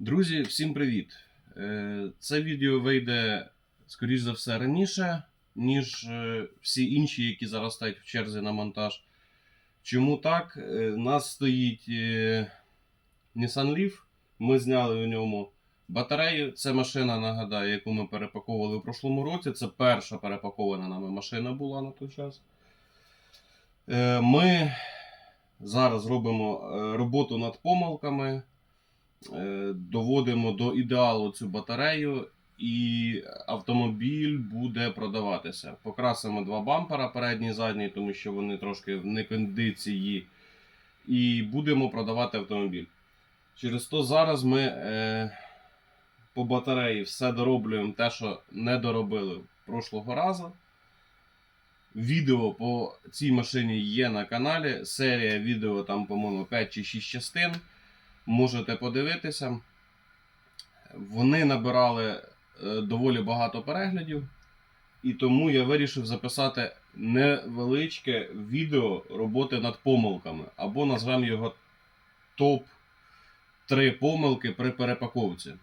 Друзі, всім привіт! Е, Це відео вийде, скоріш за все, раніше, ніж е, всі інші, які зараз стоять в черзі на монтаж. Чому так? Е, У нас стоїть е, Nissan Leaf. Ми зняли у ньому батарею. Це машина, нагадаю, яку ми перепаковували у прошлому році. Це перша перепакована нами машина була на той час. Е, Ми зараз робимо е, роботу над помилками. Е, доводимо до ідеалу цю батарею, і автомобіль буде продаватися. Покрасимо два бампера, передній і задній, тому що вони трошки в некондиції. І будемо продавати автомобіль. Через то зараз ми е, по батареї все дороблюємо те, що не доробили прошлого разу. Відео по цій машині є на каналі. Серія відео там, по-моєму, 5 чи 6 частин можете подивитися. Вони набирали е, доволі багато переглядів, і тому я вирішив записати невеличке відео роботи над помилками, або назвемо його топ-3 помилки при перепаковці.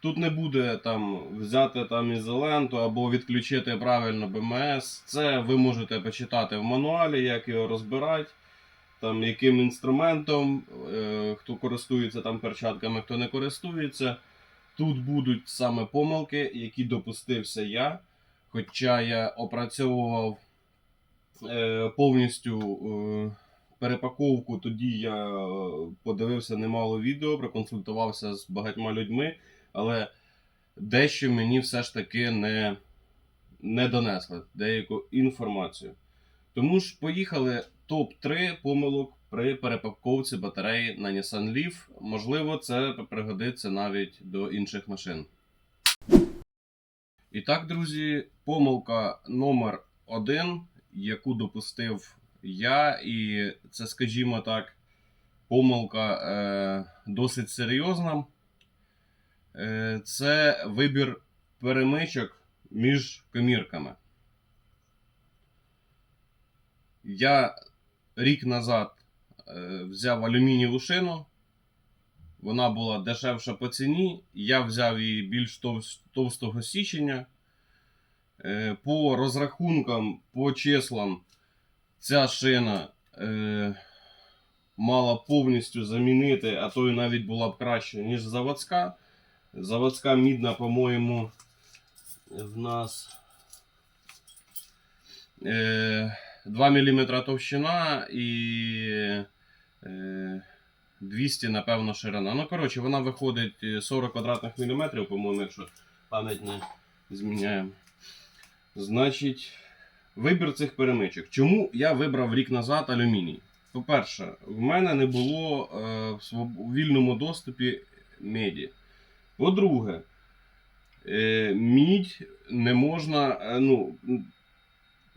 Тут не буде там взяти там ізоленту або відключити правильно БМС. Це ви можете почитати в мануалі, як його розбирати там, яким інструментом, е, хто користується там перчатками, хто не користується. Тут будуть саме помилки, які допустився я. Хоча я опрацьовував е, повністю е, перепаковку, тоді я подивився немало відео, проконсультувався з багатьма людьми, але дещо мені все ж таки не, не донесли деяку інформацію. Тому ж поїхали топ-3 помилок при перепаковці батареї на Nissan Leaf. Можливо, це пригодиться навіть до інших машин. І так, друзі, помилка номер 1 яку допустив я, і це, скажімо так, помилка е, досить серйозна. Е, це вибір перемичок між комірками. Я рік назад е, взяв алюмінієву шину. Вона була дешевша по ціні. Я взяв її більш товстого січення. Е, по розрахункам, по числам, ця шина е, мала повністю замінити, а то і навіть була б краще, ніж заводська. Заводська мідна, по-моєму, в нас. Е, 2 мм товщина і е, 200, напевно, ширина. Ну, коротше, вона виходить е, 40 квадратних міліметрів, по-моєму, якщо пам'ять не зміняє. Значить, вибір цих перемичок. Чому я вибрав рік назад алюміній? По-перше, в мене не було е, в вільному доступі меді. По-друге, е, мідь не можна. е, ну,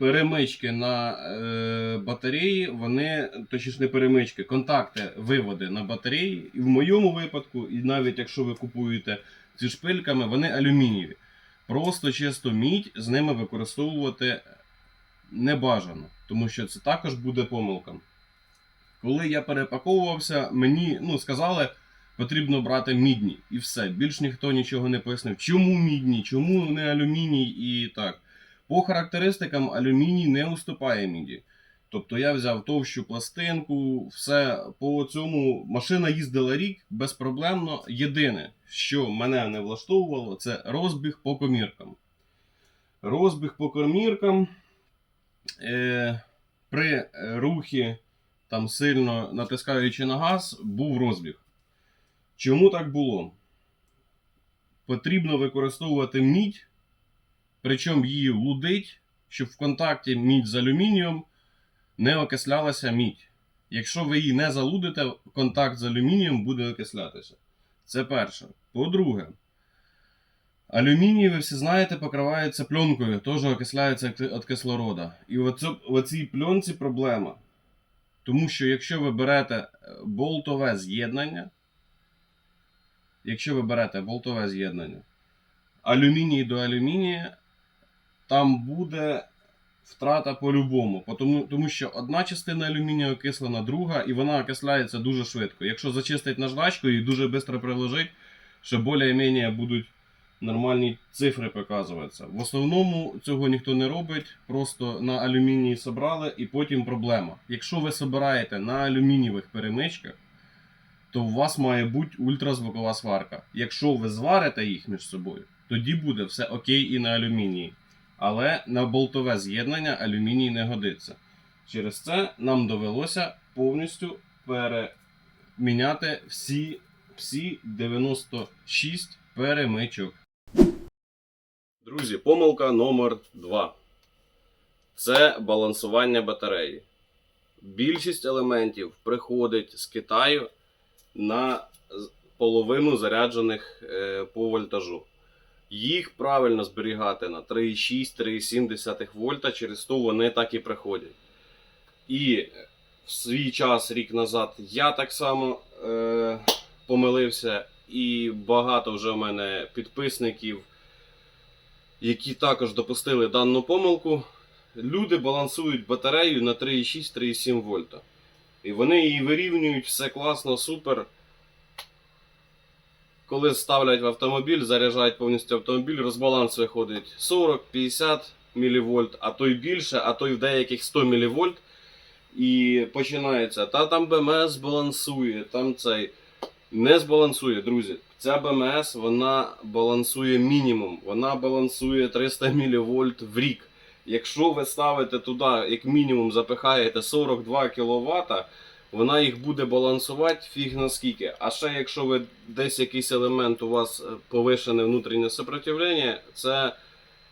перемички на е, батареї, вони, точніше не перемички, контакти, виводи на батареї. І в моєму випадку, і навіть якщо ви купуєте зі шпильками, вони алюмінієві. Просто чисто мідь з ними використовувати не бажано, тому що це також буде помилка. Коли я перепаковувався, мені ну, сказали, потрібно брати мідні і все. Більш ніхто нічого не пояснив. Чому мідні, чому не алюміній і так. По характеристикам алюміній не уступає міді. Тобто я взяв товщу пластинку, все по цьому машина їздила рік безпроблемно. Єдине, що мене не влаштовувало, це розбіг по коміркам. Розбіг по коміркам е, при рухі, там сильно натискаючи на газ, був розбіг. Чому так було? Потрібно використовувати мідь причому її лудить, щоб в контакті мідь з алюмінієм не окислялася мідь. Якщо ви її не залудите, контакт з алюмінієм буде окислятися. Це перше. По-друге, алюміній, ви всі знаєте, покривається пленкою, теж окисляється від кислорода. І в цій пленці проблема. Тому що якщо ви берете е, болтове з'єднання, якщо ви берете болтове з'єднання, алюміній до алюмінія, там буде втрата по-любому. Тому, тому що одна частина алюмінію окислена, друга, і вона окисляється дуже швидко. Якщо зачистить наждачкою і дуже швидко приложить, що більш-менш будуть нормальні цифри показуватися. В основному цього ніхто не робить, просто на алюмінії собрали і потім проблема. Якщо ви собираєте на алюмінієвих перемичках, то у вас має бути ультразвукова сварка. Якщо ви зварите їх між собою, тоді буде все окей і на алюмінії. Але на болтове з'єднання алюміній не годиться. Через це нам довелося повністю переміняти всі, всі 96 перемичок. Друзі, помилка номер 2 це балансування батареї. Більшість елементів приходить з Китаю на половину заряджених е, по вольтажу. Їх правильно зберігати на 3,6-3,7 вольта, через то вони так і приходять. І в свій час, рік назад, я так само е, помилився, і багато вже в мене підписників, які також допустили дану помилку. Люди балансують батарею на 3,6-3,7 вольта. І вони її вирівнюють, все класно, супер. Коли ставлять в автомобіль, заряджають повністю автомобіль, розбаланс виходить 40-50 мВ, а то й більше, а то й в деяких 100 мВ. І починається, та там БМС балансує, там цей. Не збалансує, друзі. Ця БМС вона балансує мінімум. Вона балансує 300 мВ в рік. Якщо ви ставите туди, як мінімум, запихаєте 42 кВт, вона їх буде балансувати фіг наскільки. А ще якщо ви десь якийсь елемент у вас е, повишене внутрішнє сопротивлення, це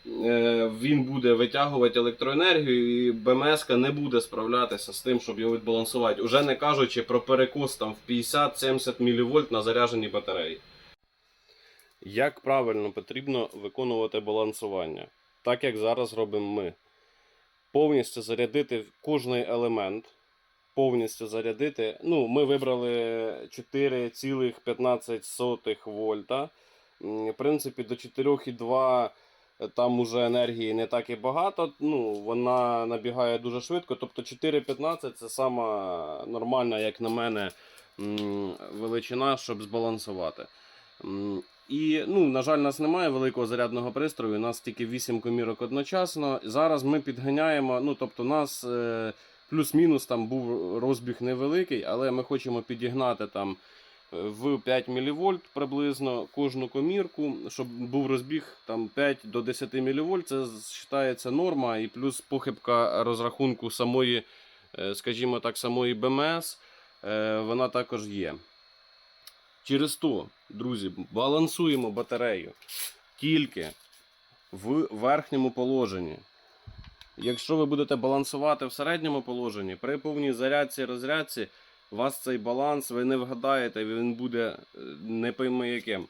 е, він буде витягувати електроенергію, і БМС не буде справлятися з тим, щоб його відбалансувати. Уже не кажучи про перекос там в 50-70 мВ на зарядженій батареї. Як правильно потрібно виконувати балансування? Так як зараз робимо ми. Повністю зарядити кожний елемент. Повністю зарядити. Ну, ми вибрали 4,15 вольта. В принципі, до 4,2 там уже енергії не так і багато. Ну, вона набігає дуже швидко. Тобто 4,15 це сама нормальна, як на мене, величина, щоб збалансувати. І, ну, на жаль, у нас немає великого зарядного пристрою, у нас тільки 8 комірок одночасно. Зараз ми підганяємо, ну, тобто, у нас е, плюс-мінус там був розбіг невеликий, але ми хочемо підігнати там е, в 5 мВ приблизно кожну комірку, щоб був розбіг там 5 до 10 мВ. Це вважається норма, і плюс похибка розрахунку самої, е, скажімо так, самої БМС, е, вона також є. Через то, друзі, балансуємо батарею тільки в верхньому положенні. Якщо ви будете балансувати в середньому положенні, при повній зарядці розрядці, у вас цей баланс ви не вгадаєте, він буде е, не пойми яким.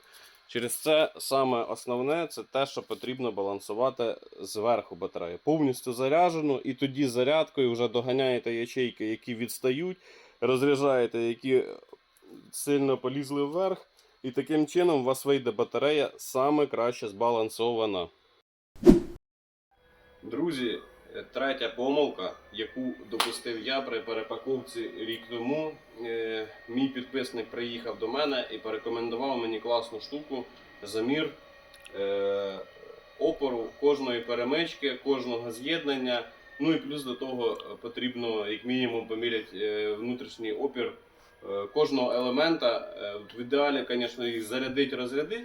Через це саме основне це те, що потрібно балансувати зверху батареї. Повністю заряджено, і тоді зарядкою вже доганяєте ячейки, які відстають, розряджаєте, які сильно полізли вверх, і таким чином у вас вийде батарея саме краще збалансована. Друзі, третя помилка, яку допустив я при перепаковці рік тому. Е, Мій підписник приїхав до мене і порекомендував мені класну штуку замір е, опору кожної перемички, кожного з'єднання. Ну і плюс до того е, потрібно як мінімум поміряти е, внутрішній опір е, кожного елемента. Е, В ідеалі, звісно, їх зарядити, розрядити.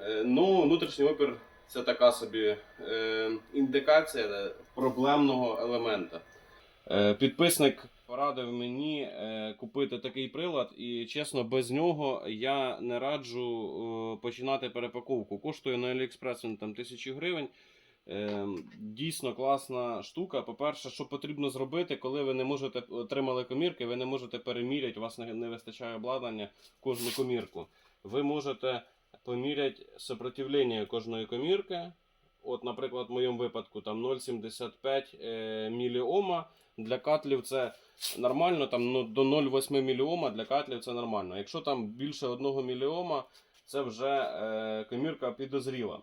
Е, Ну, внутрішній опір це така собі е, індикація проблемного елемента. Е, підписник порадив мені е, купити такий прилад, і чесно, без нього я не раджу е, починати перепаковку. Коштує на AliExpress він там тисячі гривень. Е, дійсно класна штука. По-перше, що потрібно зробити, коли ви не можете отримали комірки, ви не можете переміряти, у вас не, не вистачає обладнання кожну комірку. Ви можете поміряти сопротивлення кожної комірки. От, наприклад, в моєму випадку там 0,75 е, міліома. Для катлів це нормально, там ну, до 0,8 міліома для катлів це нормально. Якщо там більше 1 міліома, це вже е, комірка підозріла.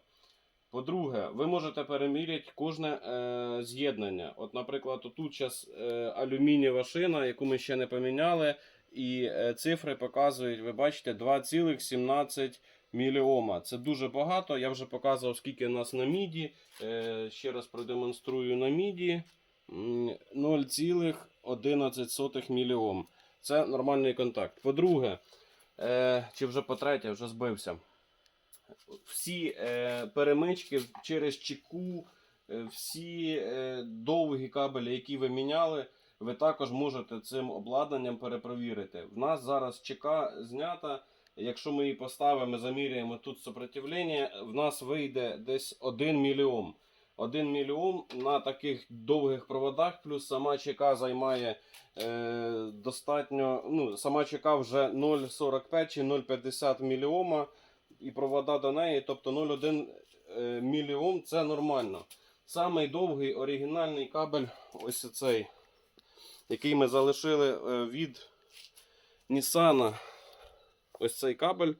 По-друге, ви можете переміряти кожне е, з'єднання. От, наприклад, тут зараз е, алюмінієва шина, яку ми ще не поміняли, і е, цифри показують, ви бачите, 2,17 міліома. Це дуже багато. Я вже показував, скільки у нас на міді. Е, ще раз продемонструю на міді. 0,11 міліом. Це нормальний контакт. По-друге, е, чи вже по-третє, вже збився. Всі е, перемички через чеку, всі довгі кабелі, які ви міняли, ви також можете цим обладнанням перепровірити. В нас зараз ЧК знята. Якщо ми її поставимо, заміряємо тут сопротивлення, в нас вийде десь 1 мільйон. 1 мільйон на таких довгих проводах, плюс сама ЧК займає е, достатньо. Ну, сама ЧК вже 0,45 чи 0,50 мільйома, і провода до неї, тобто 0,1 е, мільйон це нормально. Самий довгий оригінальний кабель, ось цей, який ми залишили е, від Nissan. Ось цей кабель.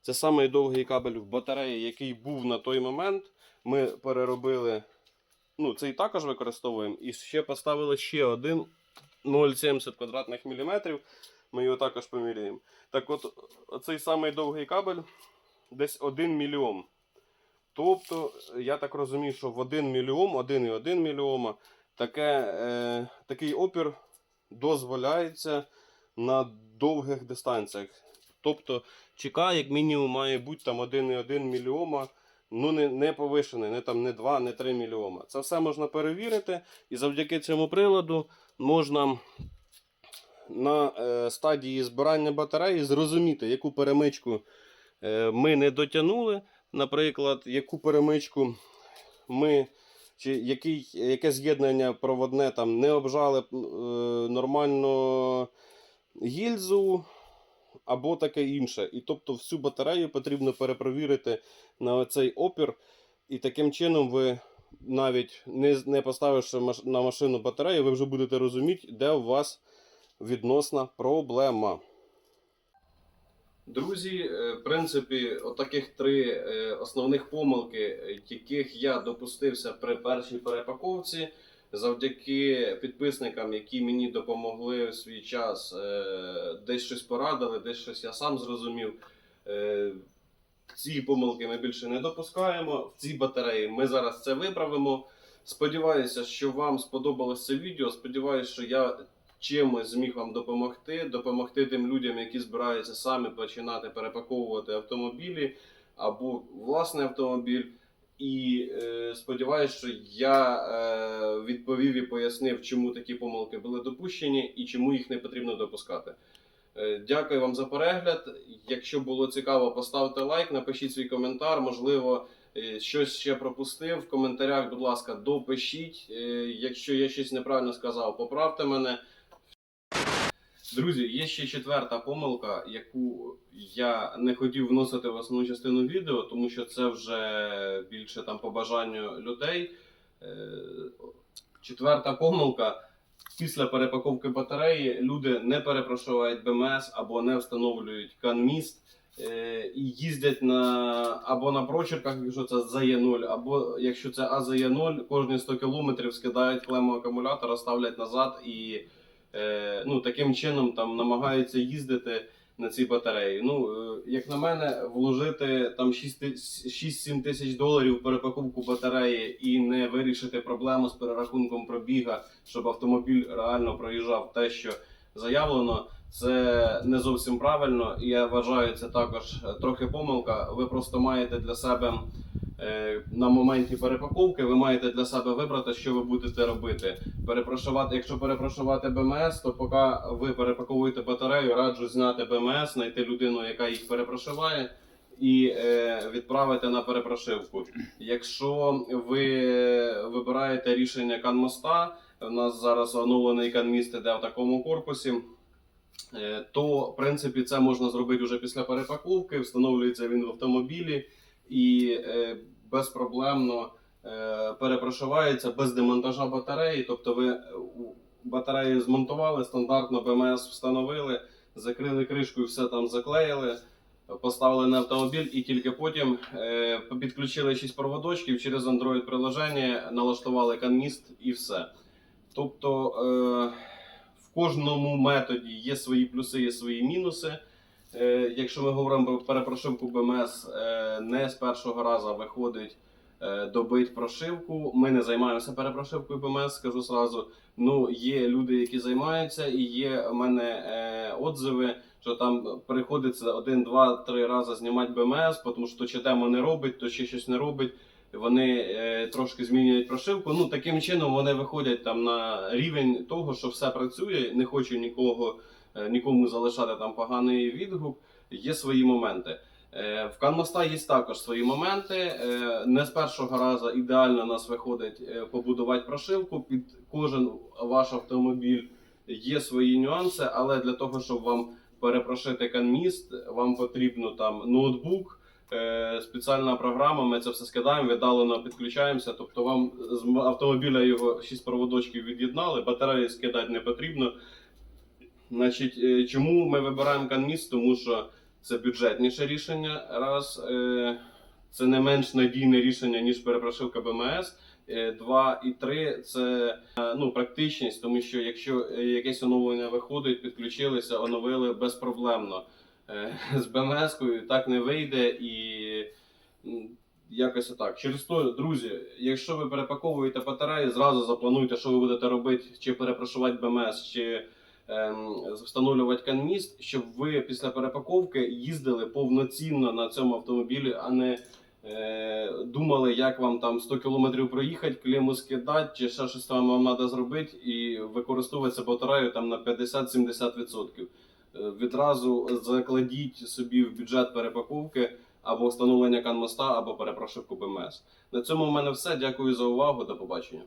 Це самий довгий кабель в батареї, який був на той момент. Ми переробили. Ну, цей також використовуємо. І ще поставили ще один 0,70 квадратних міліметрів. Ми його також поміряємо. Так от, оцей самий довгий кабель десь 1 мільйон. Тобто, я так розумію, що в 1 мільйон, 1,1 мільйома таке, е, такий опір дозволяється на довгих дистанціях. Тобто, ЧК, як мінімум, має бути там 1,1 мільйома, ну не, не повишений, не, там, не 2, не 3 мільйома. Це все можна перевірити, і завдяки цьому приладу можна на е, стадії збирання батареї зрозуміти, яку перемичку е, ми не дотягнули, наприклад, яку перемичку ми. Чи який, яке з'єднання проводне там не обжали е, нормально гільзу або таке інше. І тобто всю батарею потрібно перепровірити на цей опір. І таким чином ви навіть не, не поставивши на машину батарею, ви вже будете розуміти, де у вас відносна проблема. Друзі, е, в принципі, отаких три е, основних помилки, яких я допустився при першій перепаковці, завдяки підписникам, які мені допомогли в свій час, е, десь щось порадили, десь щось я сам зрозумів. Е, Ці помилки ми більше не допускаємо. В цій батареї ми зараз це виправимо. Сподіваюся, що вам сподобалось це відео. Сподіваюся, що я чимось зміг вам допомогти, допомогти тим людям, які збираються самі починати перепаковувати автомобілі або власний автомобіль. І е, сподіваюся, що я е, відповів і пояснив, чому такі помилки були допущені і чому їх не потрібно допускати. Е, Дякую вам за перегляд. Якщо було цікаво, поставте лайк, напишіть свій коментар. Можливо, е, щось ще пропустив. В коментарях, будь ласка, допишіть. Е, Якщо я щось неправильно сказав, поправте мене. Друзі, є ще четверта помилка, яку я не хотів вносити в основну частину відео, тому що це вже більше там по бажанню людей. Е, Четверта помилка. Після перепаковки батареї люди не перепрошувають БМС або не встановлюють канміст е, і їздять на або на прочерках, якщо це ЗАЄ0, або якщо це АЗЄ0, кожні 100 км скидають клему акумулятора, ставлять назад і ну, таким чином там намагаються їздити на цій батареї. Ну, е, як на мене, вложити там 6-7 тисяч доларів в перепаковку батареї і не вирішити проблему з перерахунком пробіга, щоб автомобіль реально проїжджав те, що заявлено. Це не зовсім правильно, і я вважаю, це також е, трохи помилка. Ви просто маєте для себе е, на моменті перепаковки, ви маєте для себе вибрати, що ви будете робити. Перепрошувати, якщо перепрошувати БМС, то поки ви перепаковуєте батарею, раджу зняти БМС, знайти людину, яка їх перепрошиває, і е, відправити на перепрошивку. Якщо ви вибираєте рішення канмоста, у нас зараз оновлений канміст іде в такому корпусі. е, То, в принципі, це можна зробити вже після перепаковки. Встановлюється він в автомобілі і е, безпроблемно е, перепрошивається без демонтажа батареї. Тобто ви е, батарею змонтували, стандартно БМС встановили, закрили кришку і все там заклеїли. Поставили на автомобіль і тільки потім е, підключили 6 проводочків через Android приложення, налаштували канміст і все. Тобто в кожному методі є свої плюси, є свої мінуси. Е, Якщо ми говоримо про перепрошивку БМС, е, не з першого разу виходить е, добить прошивку. Ми не займаємося перепрошивкою БМС, скажу зразу. Ну, є люди, які займаються, і є у мене отзиви, що там приходиться один, два, три рази знімати БМС, тому що то чи демо не робить, то ще щось не робить. Вони е, трошки змінюють прошивку. Ну таким чином вони виходять там на рівень того, що все працює. Не хочу нікого нікому залишати там поганий відгук. Є свої моменти. Е, В Канмоста є також свої моменти. Е, Не з першого разу ідеально нас виходить е, побудувати прошивку під кожен ваш автомобіль. Є свої нюанси, але для того, щоб вам перепрошити канміст, вам потрібно там ноутбук, е, спеціальна програма. Ми це все скидаємо, віддалено підключаємося. Тобто вам з автомобіля його 6 проводочків від'єднали, батареї скидати не потрібно. Значить, е, чому ми вибираємо канміст? Тому що це бюджетніше рішення. Раз е, це не менш надійне рішення, ніж перепрошивка БМС. Е, Два і три це е, ну, практичність, тому що якщо е, якесь оновлення виходить, підключилися, оновили безпроблемно. Е, З БМС-кою так не вийде і якось отак. Через то, друзі, якщо ви перепаковуєте батареї, зразу заплануйте, що ви будете робити, чи перепрошувати БМС, чи встановлювати канміст, щоб ви після перепаковки їздили повноцінно на цьому автомобілі, а не е, думали, як вам там 100 кілометрів проїхати, клему скидати, чи ще щось там вам треба зробити, і використовуватися батарею там на 50-70%. Е, Відразу закладіть собі в бюджет перепаковки або встановлення канмоста, або перепрошивку БМС. На цьому в мене все. Дякую за увагу. До побачення.